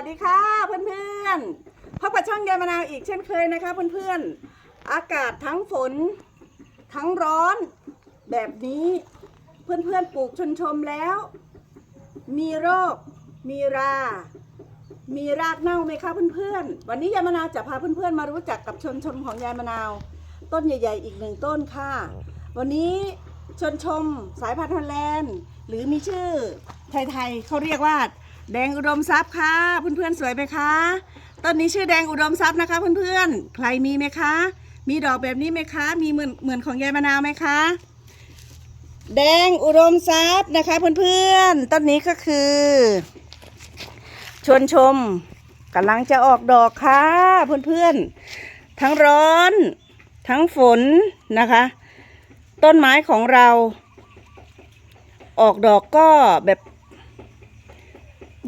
วัสดีค่ะเพื่อนๆพบกับช่องยายมะนาวอีกเช่นเคยนะคะเพื่อนๆ อากาศทั้งฝน ทั้งร้อนแบบนี้ เพื่อนๆปลูกชนชมแล้ว มีโรค มีรา มีรากเน่าไหมคะเพื่อนๆ วันนี้ยายมะนาวจะพาเพื่อนๆมารู้จักกับชนชมของยายมะนาว ต้นใหญ่ ๆ อีกหนึ่งต้นค่ะ วันนี้ชนชมสายพันธุ์ฮอลแลนด์ หรือมีชื่อไทยๆเขาเรียกว่า แดงอุดมทรัพย์ค่ะเพื่อนๆสวยไหมคะต้นนี้ชื่อแดงอุดมทรัพย์นะคะเพื่อนๆใครมีไหมคะ มีดอกแบบนี้ไหมคะ มีเหมือนเหมือนของยายมะนาวไหมคะ แดงอุดมทรัพย์นะคะเพื่อนๆต้นนี้ก็คือ ชวนชมกำลังจะออกดอกค่ะเพื่อนๆทั้งร้อน ทั้งฝนนะคะ ต้นไม้ของเรา ออกดอกก็แบบ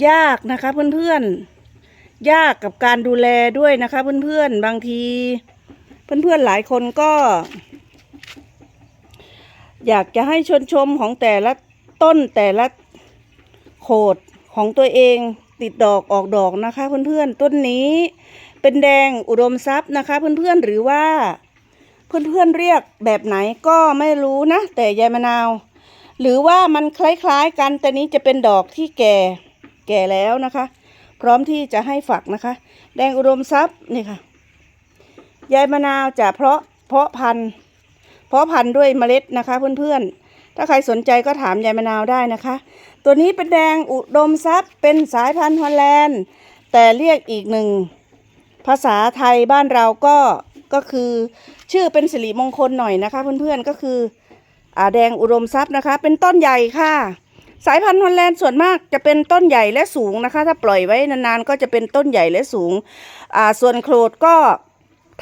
ยากนะคะ เพื่อนๆ ยากกับการดูแลด้วยนะคะ เพื่อนๆ บางที เพื่อนๆ หลายคนก็ อยากจะให้ชนชมของแต่ละต้นแต่ละโขดของตัวเองติดดอกออกดอกนะคะ เพื่อนๆ ต้นนี้เป็นแดงอุดมทรัพย์นะคะ เพื่อนๆ หรือว่า เพื่อนๆ เรียกแบบไหนก็ไม่รู้นะ แต่ยายมะนาว หรือว่ามันคล้ายๆกันแต่นี้จะเป็นดอกที่แก่ แก่แล้วนะคะ พร้อมที่จะให้ฝักนะคะ แดงอุดมทรัพย์นี่ค่ะยายมะนาวจะเพาะเพาะพันธุ์เพาะพันธุ์ด้วยเมล็ดนะคะ เพื่อนๆ ถ้าใครสนใจก็ถามยายมะนาวได้นะคะ ตัวนี้เป็นแดงอุดมทรัพย์ เป็นสายพันธุ์ฮอลแลนด์ แต่เรียกอีกหนึ่งภาษาไทยบ้านเราก็ก็คือชื่อเป็นสิริมงคลหน่อยนะคะ เพื่อนๆก็คืออ่าแดงอุดมทรัพย์นะคะ เป็นต้นใหญ่ค่ะ สายพันธุ์ฮอลแลนด์ส่วนมากจะเป็นต้นใหญ่และสูงนะคะ ถ้าปล่อยไว้นานๆก็จะเป็นต้นใหญ่และสูงอ่าส่วนโครดก็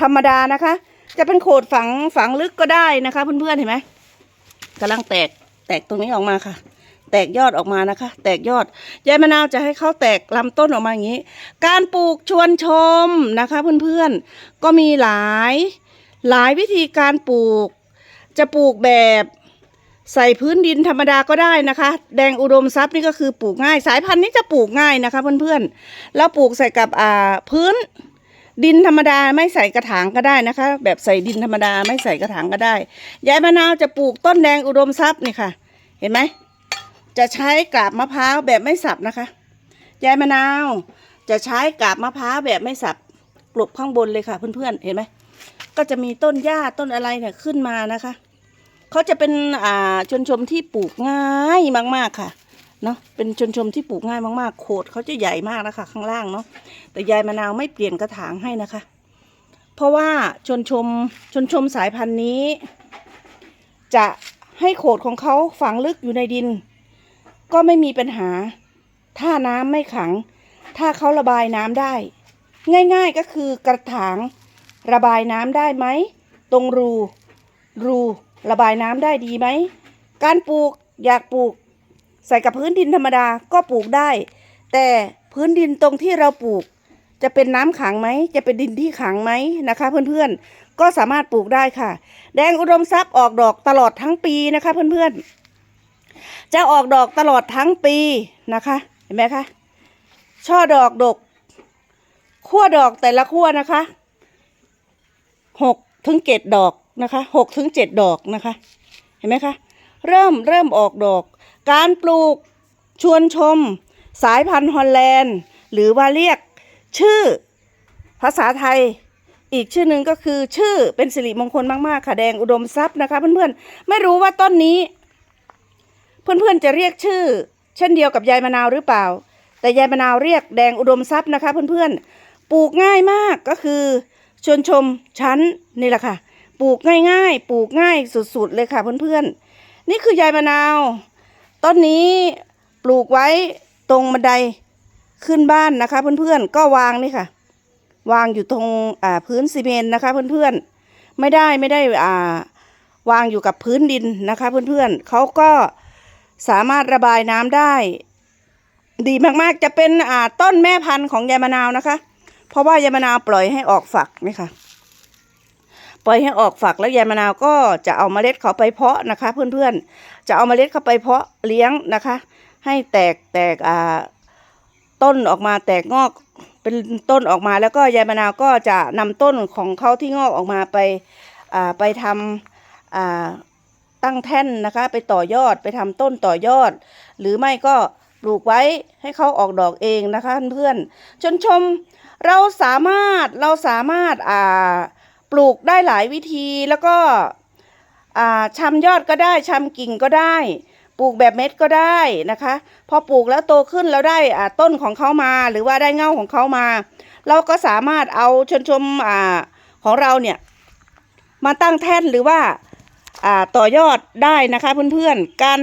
ธรรมดานะคะ จะเป็นโขดฝังฝังลึกก็ได้นะคะเพื่อนๆเห็นไหมกำลังแตกแตกตรงนี้ออกมาค่ะ แตกยอดออกมานะคะ แตกยอดยายมะนาวจะให้เขาแตกลำต้นออกมาอย่างนี้ การปลูกชวนชมนะคะเพื่อนๆก็มีหลายหลายวิธีการปลูก จะปลูกแบบ ใส่พื้นดินธรรมดาก็ได้นะคะ แดงอุดมทรัพย์นี่ก็คือปลูกง่าย สายพันธุ์นี้จะปลูกง่ายนะคะ เพื่อนๆแล้วปลูกใส่กับอ่าพื้นดินธรรมดาไม่ใส่กระถางก็ได้นะคะ แบบใส่ดินธรรมดาไม่ใส่กระถางก็ได้ยายมะนาวจะปลูกต้นแดงอุดมทรัพย์นี่ค่ะ เห็นไหมจะใช้กาบมะพร้าวแบบไม่สับนะคะยายมะนาวจะใช้กาบมะพร้าวแบบไม่สับปลูกข้างบนเลยค่ะ เพื่อนๆเห็นไหมก็จะมีต้นหญ้าต้นอะไรเนี่ยขึ้นมานะคะ เขาจะเป็นอ่าชนชมที่ปลูกง่ายมากๆค่ะเนาะเป็นชนชมที่ปลูกง่ายมากๆโขดเขาจะใหญ่มากนะคะ ข้างล่างเนาะแต่ยายมะนาวไม่เปลี่ยนกระถางให้นะคะ เพราะว่าชนชมชนชมสายพันธุ์นี้ จะให้โขดของเขาฝังลึกอยู่ในดิน ก็ไม่มีปัญหา ถ้าน้ำไม่ขัง ถ้าเขาระบายน้ำได้ ง่ายๆก็คือกระถางระบายน้ำได้ไหม ตรงรูรู ระบายน้ำได้ดีไหม การปลูกอยากปลูก ใส่กับพื้นดินธรรมดาก็ปลูกได้ แต่พื้นดินตรงที่เราปลูก จะเป็นน้ำขังไหม จะเป็นดินที่ขังไหมนะคะ เพื่อนๆ ก็สามารถปลูกได้ค่ะ แดงอุดมทรัพย์ออกดอกตลอดทั้งปีนะคะเพื่อนๆ จะออกดอกตลอดทั้งปีนะคะ เห็นไหมคะ ช่อดอกดกขั้วดอกแต่ละขั้วนะคะหกถึงเจ็ดดอก นะคะหกถึงเจ็ดดอกนะคะ เห็นไหมคะ เริ่มเริ่มออกดอก การปลูกชวนชม สายพันธุ์ฮอลแลนด์ หรือว่าเรียกชื่อภาษาไทยอีกชื่อหนึ่งก็คือชื่อเป็นสิริมงคลมากๆค่ะแดงอุดมทรัพย์นะคะเพื่อนๆไม่รู้ว่าต้นนี้ เพื่อนๆจะเรียกชื่อ เช่นเดียวกับยายมะนาวหรือเปล่า แต่ยายมะนาวเรียกแดงอุดมทรัพย์นะคะเพื่อนๆปลูกง่ายมากก็คือชวนชมชั้นนี่แหละค่ะ ปลูกง่ายๆ ปลูกง่ายสุดๆเลยค่ะเพื่อนๆ นี่คือยายมะนาว ต้นนี้ปลูกไว้ตรงบันไดขึ้นบ้านนะคะ เพื่อนๆ ก็วางนี่ค่ะ วางอยู่ตรงพื้นซีเมนต์นะคะเพื่อนๆ ไม่ได้ไม่ได้อ่าวางอยู่กับพื้นดินนะคะ เพื่อนๆเขาก็สามารถระบายน้ำได้ ดีมากๆจะเป็นอ่าต้นแม่พันธุ์ของยายมะนาวนะคะ เพราะว่ายายมะนาวปล่อยให้ออกฝักนี่ค่ะ ปล่อยให้ออกฝักแล้วยายมะนาวก็จะเอาเมล็ดเขาไปเพาะนะคะ เพื่อนๆ จะเอาเมล็ดเข้าไปเพาะเลี้ยงนะคะ ให้แตกแตกอ่าต้นออกมาแตกงอกเป็นต้นออกมาแล้วก็ยายมะนาวก็จะนำต้นของเขาที่งอกออกมาไปอ่าไปทำอ่าตั้งแท่นนะคะ ไปต่อยอดไปทำต้นต่อยอด หรือไม่ก็ปลูกไว้ให้เขาออกดอกเองนะคะเพื่อนๆชนชมเราสามารถเราสามารถอ่า ปลูกได้หลายวิธีแล้วก็อ่าชำยอดก็ได้ชำกิ่งก็ได้ ปลูกแบบเม็ดก็ได้นะคะ พอปลูกแล้วโตขึ้นแล้วได้ต้นของเขามา หรือว่าได้เง่าของเขามา เราก็สามารถเอาชนชมอของเราเนี่ยมาตั้งแท่นหรือว่าต่อยอดได้นะคะเพื่อนๆการ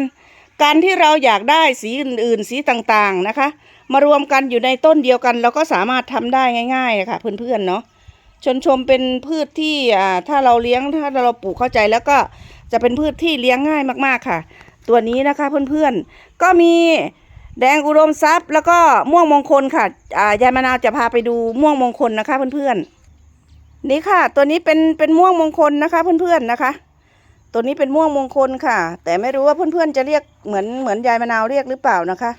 การที่เราอยากได้สีอื่นๆสีต่างๆนะคะ มารวมกันอยู่ในต้นเดียวกัน เราก็สามารถทำได้ง่ายๆะค่ะเพื่อนๆเนาะ ชนชมเป็นพืชที่อ่าถ้าเราเลี้ยงถ้าเราปลูกเข้าใจแล้วก็จะเป็นพืชที่เลี้ยงง่ายมากๆค่ะ ตัวนี้นะคะเพื่อนๆ ก็มีแดงอุดมทรัพย์ แล้วก็ม่วงมงคลค่ะอ่ายายมะนาวจะพาไปดูม่วงมงคลนะคะเพื่อนๆนี่ค่ะ ตัวนี้เป็นเป็นม่วงมงคลนะคะเพื่อนๆนะคะ ตัวนี้เป็นม่วงมงคลค่ะ แต่ไม่รู้ว่าเพื่อนๆจะเรียกเหมือนเหมือนยายมะนาวเรียกหรือเปล่านะคะ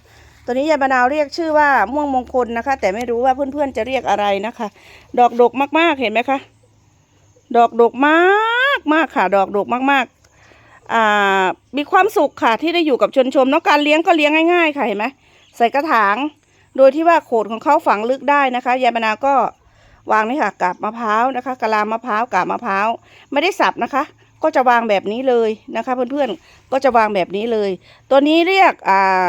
ตัวนี้ยายมะนาวเรียกชื่อว่าม่วงมงคลนะคะ แต่ไม่รู้ว่าเพื่อนๆจะเรียกอะไรนะคะ ดอกดกมากๆเห็นไหมคะ ดอกดกมากมากค่ะ ดอกดกมากๆอ่ามีความสุขค่ะที่ได้อยู่กับชนชมเนาะการเลี้ยงก็เลี้ยงง่ายๆค่ะเห็นไหมใส่กระถาง โดยที่ว่าโขดของเขาฝังลึกได้นะคะยายมะนาวก็วางนี่ค่ะกาบมะพร้าวนะคะกะลามะพร้าวกาบมะพร้าวไม่ได้สับนะคะ ก็จะวางแบบนี้เลยนะคะ เพื่อนๆก็จะวางแบบนี้เลย ตัวนี้เรียกอ่า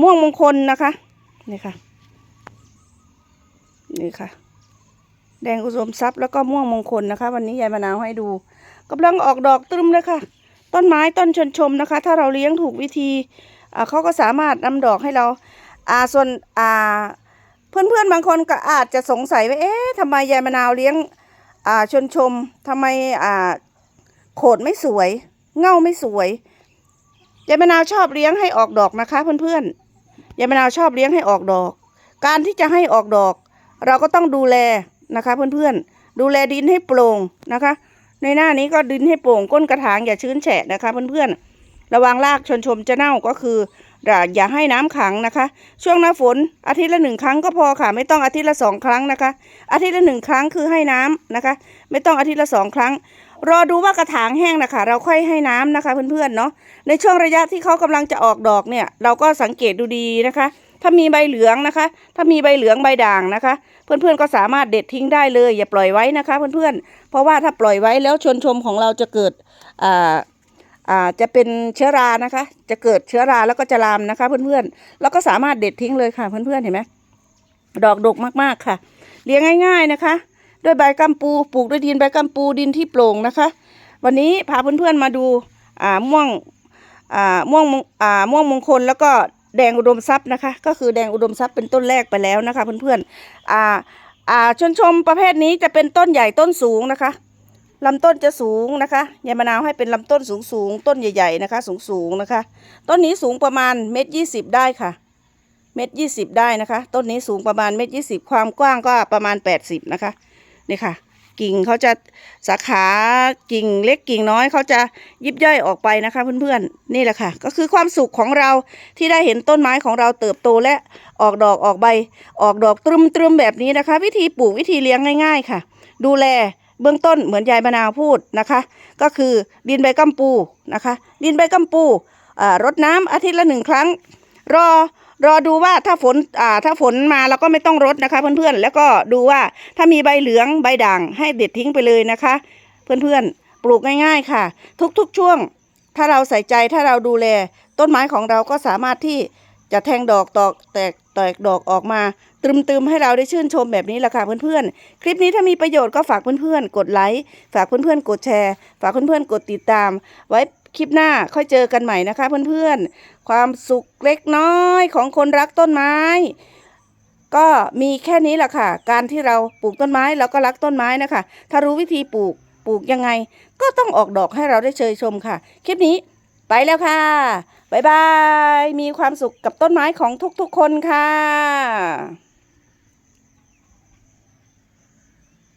ม่วงมงคลนะคะนี่ค่ะนี่ค่ะ แดงอุดมทรัพย์แล้วก็ม่วงมงคลนะคะ วันนี้ยายมะนาวให้ดูกำลังออกดอกตึมเลยค่ะ ต้นไม้ต้นชนชมนะคะ ถ้าเราเลี้ยงถูกวิธีเขาก็สามารถนำดอกให้เราอ่าส่วนอ่าเพื่อนๆบางคนก็อาจจะสงสัยว่าเอ๊ะทำไมยายมะนาวเลี้ยงอ่าชนชมทำไมอ่าโขดไม่สวย เง่าไม่สวย ยายมะนาวชอบเลี้ยงให้ออกดอกนะคะเพื่อนๆยายมะนาวชอบเลี้ยงให้ออกดอก การที่จะให้ออกดอก เราก็ต้องดูแลนะคะเพื่อนๆดูแลดินให้โปร่งนะคะ ในหน้านี้ก็ดินให้โปร่งก้นกระถางอย่าชื้นแฉะนะคะเพื่อนๆระวังรากชนชมจะเน่าก็คืออย่าอย่าให้น้ำขังนะคะ ช่วงหน้าฝนอาทิตย์ละหนึ่งครั้งก็พอค่ะ ไม่ต้องอาทิตย์ละสองครั้งนะคะ อาทิตย์ละหนึ่งครั้งคือให้น้ำนะคะ ไม่ต้องอาทิตย์ละสองครั้ง รอดูว่ากระถางแห้งนะคะ เราค่อยให้น้ำนะคะเพื่อนๆเนาะในช่วงระยะที่เขากำลังจะออกดอกเนี่ย เราก็สังเกตดูดีนะคะ ถ้ามีใบเหลืองนะคะ ถ้ามีใบเหลืองใบด่างนะคะ เพื่อนๆก็สามารถเด็ดทิ้งได้เลย อย่าปล่อยไว้นะคะ เพื่อนๆ เพราะว่าถ้าปล่อยไว้แล้วชนชมของเราจะเกิดอ่าอ่าจะเป็นเชื้อรานะคะ จะเกิดเชื้อราแล้วก็จะลามนะคะ เพื่อนๆแล้วก็สามารถเด็ดทิ้งเลยค่ะเพื่อนๆเห็นไหมดอกดกมากๆค่ะ เลี้ยงง่าย ๆนะคะ ด้วยใบกัมปูปลูกด้วยดินใบกัมปูดินที่โปร่งนะคะ วันนี้พาเพื่อนๆมาดูอ่าม่วงอ่าม่วงมงอ่าม่วงมงคลแล้วก็แดงอุดมทรัพย์นะคะ ก็คือแดงอุดมทรัพย์เป็นต้นแรกไปแล้วนะคะเพื่อนๆอ่าอ่าชนชมประเภทนี้จะเป็นต้นใหญ่ต้นสูงนะคะลำต้นจะสูงนะคะยายมะนาวให้เป็นลำต้นสูงสูงต้นใหญ่ๆนะคะสูงสูงนะคะ ต้นนี้สูงประมาณเมตรยี่สิบได้ค่ะ เมตรยี่สิบได้นะคะ ต้นนี้สูงประมาณเมตรยี่สิบความกว้างก็ประมาณแปดสิบนะคะ นี่ค่ะ กิ่งเขาจะสาขากิ่งเล็กกิ่งน้อยเขาจะยิบย่อยออกไปนะคะเพื่อนๆนี่แหละค่ะ ก็คือความสุขของเราที่ได้เห็นต้นไม้ของเราเติบโตและออกดอกออกใบ ออกดอกตรึมๆแบบนี้นะคะ วิธีปลูกวิธีเลี้ยงง่าย ๆ ค่ะ ดูแลเบื้องต้นเหมือนยายมะนาวพูดนะคะ ก็คือดินใบกัมปูนะคะ ดินใบกัมปูรดน้ำอาทิตย์ละหนึ่งครั้ง รอรอดูว่าถ้าฝนอ่าถ้าฝนมาเราก็ไม่ต้องรดนะคะ เพื่อนๆ แล้วก็ดูว่าถ้ามีใบเหลืองใบด่างให้เด็ดทิ้งไปเลยนะคะ เพื่อนๆ ปลูกง่ายๆค่ะ ทุกๆช่วง ถ้าเราใส่ใจถ้าเราดูแล ต้นไม้ของเราก็สามารถที่จะแทงดอกตอกแตกแตกดอกออกมาตรึมๆให้เราได้ชื่นชมแบบนี้แหละค่ะเพื่อนๆ คลิปนี้ถ้ามีประโยชน์ก็ฝากเพื่อนๆ กดไลค์ ฝากเพื่อนๆ กดแชร์ ฝากเพื่อนๆ กดติดตาม ไว้ คลิปหน้าค่อยเจอกันใหม่นะคะเพื่อนๆ ความสุขเล็กน้อยของคนรักต้นไม้ ก็มีแค่นี้แหละค่ะ การที่เราปลูกต้นไม้เราก็รักต้นไม้นะคะ ถ้ารู้วิธีปลูกปลูกยังไง ก็ต้องออกดอกให้เราได้เชยชมค่ะ คลิปนี้ไปแล้วค่ะบ๊ายบาย มีความสุขกับต้นไม้ของทุกๆคนค่ะ